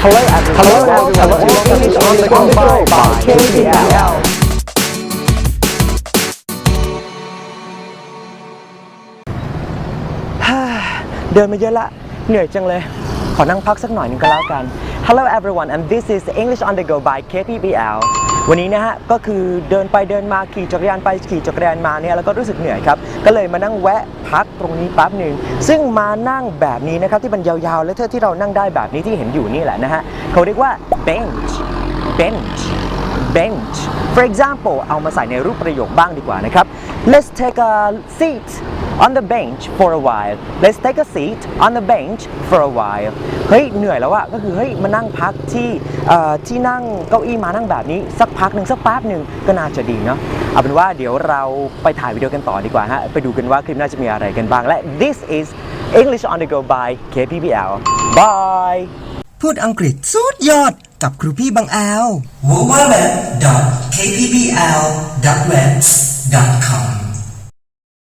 Hello everyone. Hello everyone. Hello everyone. English on the go by KPL. เดินมาเยอะละ เหนื่อยจังเลย ขอนั่งพักสักหน่อยหนึงก็แล้วกัน Hello everyone and this is English on the go by KPBL วันนี้นะฮะก็คือเดินไปเดินมาขี่จักรยานไปขี่จักรยานมาเนี่ยแล้วก็รู้สึกเหนื่อยครับก็เลยมานั่งแวะพักตรงนี้แป๊บหนึ่งซึ่งมานั่งแบบนี้นะครับที่มันยาวๆ และเท่าที่เรานั่งได้แบบนี้ที่เห็นอยู่นี่แหละนะฮะเขาเรียกว่า bench bench bench for example เอามาใส่ในรูปประโยคบ้างดีกว่านะครับ let's take a seat on the bench for a while let's take a seat on the bench for a while เฮ้ยเหนื่อยแล้วอะก็คือเฮ้ยมานั่งพักที่ที่นั่งเก้าอี้มานั่งแบบนี้สักพักหนึ่งสักแป๊บหนึ่งก็น่าจะดีเนาะเอาเป็นว่าเดี๋ยวเราไปถ่ายวิดีโอกันต่อดีกว่าฮะไปดูกันว่าคลิปน่าจะมีอะไรกันบ้างและ this is English on the go by KPBL bye พูดอังกฤษสุดยอด กับครูพี่บางแอล w w w k p b l w e b s c o m